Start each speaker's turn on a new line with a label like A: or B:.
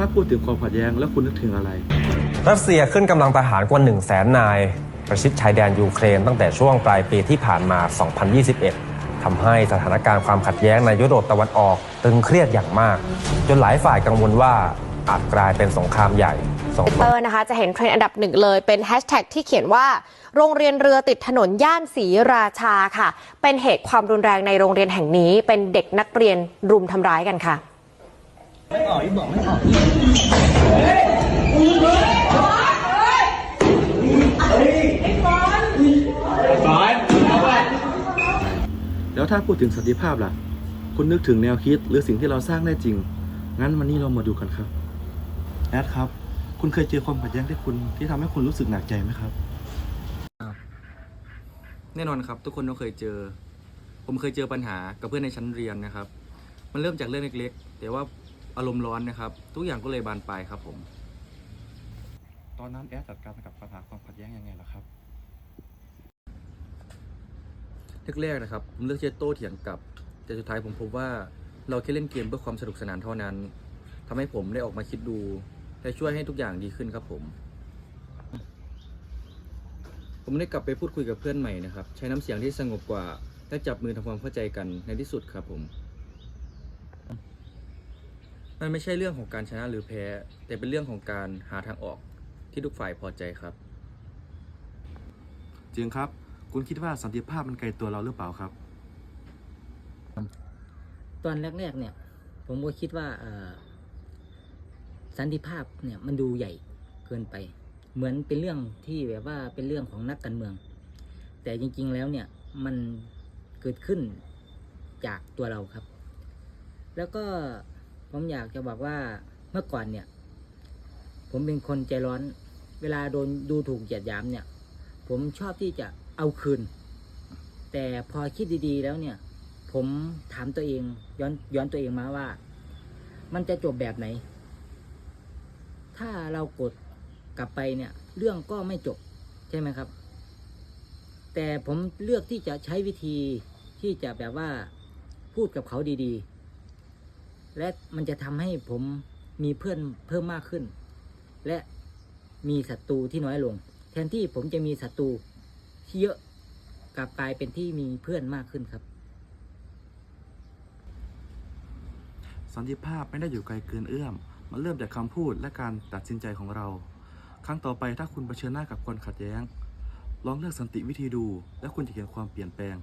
A: ถ้าพูดถึงความขัดแย้งแล้วคุณนึกถึงอะไร
B: รัสเซียขึ้นกำลังทหารกว่า1 0 0 0 0แสนนาย ประชิดชายแดนยูเครนตั้งแต่ช่วงปลายปีที่ผ่านมา 2021 ทำให้สถานการณ์ความขัดแย้งในยุโรปตะวันออกตึงเครียดอย่างมาก จนหลายฝ่ายกังวลว่าอาจกลายเป็นสงครามใหญ่ส่งผล
C: เตอร์นะคะจะเห็นเทรนด์อันดับหนึ่งเลยเป็นแฮชแท็กที่เขียนว่า โรงเรียนเรือติดถนนย่านศรีราชาค่ะ เป็นเหตุความรุนแรงในโรงเรียนแห่งนี้เป็นเด็กนักเรียนรุมทำร้ายกันค่ะ
A: แล้วถ้าพูดถึงสันติภาพล่ะ คุณนึกถึงแนวคิดหรือสิ่งที่เราสร้างได้จริง งั้นวันนี้เรามาดูกันครับแอดครับ คุณเคยเจอความขัดแย้งที่คุณที่ทำให้คุณรู้สึกหนักใจไหมครับ
D: แน่นอนครับ ทุกคนต้องเคยเจอ ผมเคยเจอปัญหากับเพื่อนในชั้นเรียนนะครับ มันเริ่มจากเรื่องเล็ก ๆ แต่ว่า อารมณ์ร้อนนะครับ ทุกอย่างก็เลยบานปลายครับผม
A: ตอนนั้นแอดจัดการกับปัญหาความขัดแย้งยังไงล่ะครับ
D: แรกๆนะครับผมเลือกที่จะโต้เถียงกลับ แต่สุดท้ายผมพบว่าเราแค่เล่นเกมเพื่อความสนุกสนานเท่านั้นทำให้ผมได้ออกมาคิดดูและช่วยให้ทุกอย่างดีขึ้นครับผม ผมได้กลับไปพูดคุยกับเพื่อนใหม่นะครับ ใช้น้ำเสียงที่สงบกว่าและจับมือทำความเข้าใจกันในที่สุดครับผม มันไม่ใช่เรื่องของการชนะหรือแพ้ แต่เป็นเรื่องของการหาทางออกที่ทุกฝ่ายพอใจครับ
A: จริงครับ คุณคิดว่าสันติภาพมันไกลตัวเราหรือเปล่าครับ
E: ตอนแรกๆเนี่ย ผมก็คิดว่าเอ่อสันติภาพเนี่ยมันดูใหญ่เกินไป เหมือนเป็นเรื่องที่แบบว่าเป็นเรื่องของนักการเมือง แต่จริง ๆ แล้วเนี่ยมันเกิดขึ้นจากตัวเราครับ แล้วก็ ผมอยากจะบอกว่าเมื่อก่อนเนี่ย ผมเป็นคนใจร้อน เวลาโดนดูถูกเหยียดหยามเนี่ย ผมชอบที่จะเอาคืน แต่พอคิดดีๆแล้วเนี่ย ผมถามตัวเองย้อนย้อนตัวเองมาว่า มันจะจบแบบไหน ถ้าเรากดกลับไปเนี่ย เรื่องก็ไม่จบใช่ไหมครับ แต่ผมเลือกที่จะใช้วิธีที่จะแบบว่าพูดกับเขาดีๆ และมันจะทำให้ผมมีเพื่อนเพิ่มมากขึ้น และมีศัตรูที่น้อยลง แทนที่ผมจะมีศัตรูที่เยอะกลับกลายเป็นที่มีเพื่อนมากขึ้นครับ
A: สันติภาพไม่ได้อยู่ไกลเกินเอื้อม มันเริ่มจากคำพูดและการตัดสินใจของเรา ครั้งต่อไปถ้าคุณเผชิญหน้ากับความขัดแย้ง ลองเลือกสันติวิธีดู และคุณจะเห็นความเปลี่ยนแปลง